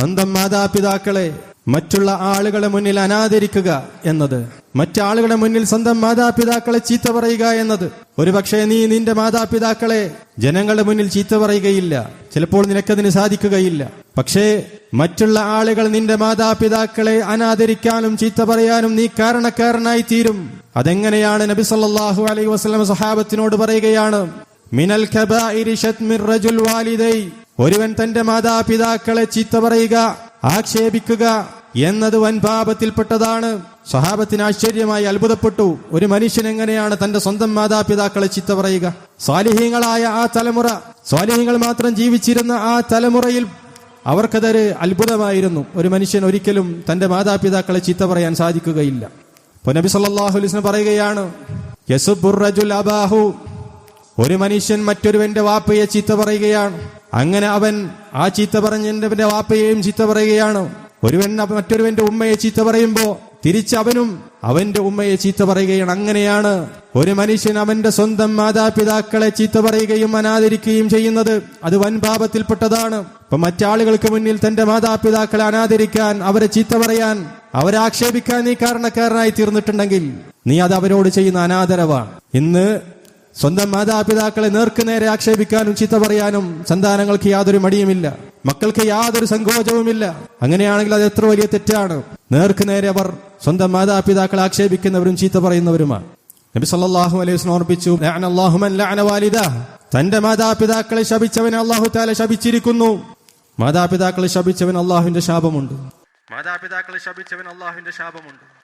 സ്വന്തം മാതാപിതാക്കളെ മറ്റുള്ള ആളുകളെ മുന്നിൽ അനാദരിക്കുക എന്നത് മറ്റാളുകളുടെ മുന്നിൽ സ്വന്തം മാതാപിതാക്കളെ ചീത്ത പറയുക എന്നത്. ഒരുപക്ഷെ നീ നിന്റെ മാതാപിതാക്കളെ ജനങ്ങളുടെ മുന്നിൽ ചീത്ത പറയുകയില്ല. ചിലപ്പോൾ നിനക്കതിന് സാധിക്കുകയില്ല. പക്ഷേ മറ്റുള്ള ആളുകൾ നിന്റെ മാതാപിതാക്കളെ അനാദരിക്കാനും ചീത്ത പറയാനും നീ കാരണക്കാരനായി തീരും. അതെങ്ങനെയാണ് നബി സല്ലാഹു അലൈഹി വസല്ലം സഹാബത്തിനോട് പറയുകയാണ് മിനൽ ഒരുവൻ തന്റെ മാതാപിതാക്കളെ ചീത്ത പറയുക ആക്ഷേപിക്കുക എന്നത് വൻ പാപത്തിൽപ്പെട്ടതാണ്. സഹാബത്തിന് ആശ്ചര്യമായി അത്ഭുതപ്പെട്ടു. ഒരു മനുഷ്യൻ എങ്ങനെയാണ് തന്റെ സ്വന്തം മാതാപിതാക്കളെ ചീത്ത പറയുക? സ്വാലിഹീങ്ങളായ ആ തലമുറ സ്വാലിഹീങ്ങൾ മാത്രം ജീവിച്ചിരുന്ന ആ തലമുറയിൽ അവർക്കതൊരു അത്ഭുതമായിരുന്നു. ഒരു മനുഷ്യൻ ഒരിക്കലും തന്റെ മാതാപിതാക്കളെ ചീത്ത പറയാൻ സാധിക്കുകയില്ല. പൊന്നബി സല്ലാഹുലിസ്ന പറയുകയാണ് യസുബുറജുൽ റജുൽ അബാഹു ഒരു മനുഷ്യൻ മറ്റൊരുവന്റെ വാപ്പയെ ചീത്ത പറയുകയാണ്. അങ്ങനെ അവൻ ആ ചീത്ത പറഞ്ഞവന്റെ വാപ്പയെയും ചീത്ത പറയുകയാണ്. ഒരുവൻ മറ്റൊരുവന്റെ ഉമ്മയെ ചീത്ത പറയുമ്പോ തിരിച്ചവനും അവന്റെ ഉമ്മയെ ചീത്ത പറയുകയാണ്. അങ്ങനെയാണ് ഒരു മനുഷ്യൻ അവന്റെ സ്വന്തം മാതാപിതാക്കളെ ചീത്ത പറയുകയും അനാദരിക്കുകയും ചെയ്യുന്നത്. അത് വൻ പാപത്തിൽപ്പെട്ടതാണ്. ഇപ്പൊ മറ്റാളുകൾക്ക് മുന്നിൽ തന്റെ മാതാപിതാക്കളെ അനാദരിക്കാൻ അവരെ ചീത്ത പറയാൻ അവരെ ആക്ഷേപിക്കാൻ നീ കാരണക്കാരനായി തീർന്നിട്ടുണ്ടെങ്കിൽ നീ അത് അവരോട് ചെയ്യുന്ന അനാദരവാണ്. ഇന്ന് സ്വന്തം മാതാപിതാക്കളെ നേർക്കുനേരെ ആക്ഷേപിക്കാനും ചീത്ത പറയാനും സന്താനങ്ങൾക്ക് യാതൊരു മടിയുമില്ല. മക്കൾക്ക് യാതൊരു സങ്കോചവുമില്ല. അങ്ങനെയാണെങ്കിൽ അത് എത്ര വലിയ തെറ്റാണ്. നേർക്കു നേരെ അവർ സ്വന്തം മാതാപിതാക്കളെ ആക്ഷേപിക്കുന്നവരും ചീത്ത പറയുന്നവരുമാണ്. നബി സല്ലാഹു അലൈഹി ഓർപ്പിച്ചു. തന്റെ മാതാപിതാക്കളെ ശപിച്ചവനെ അള്ളാഹു താല ശപിച്ചിരിക്കുന്നു. മാതാപിതാക്കളെ ശപിച്ചവൻ അള്ളാഹുവിന്റെ ശാപമുണ്ട്. മാതാപിതാക്കളെ ശപിച്ചവൻ അള്ളാഹുവിന്റെ ശാപമുണ്ട്.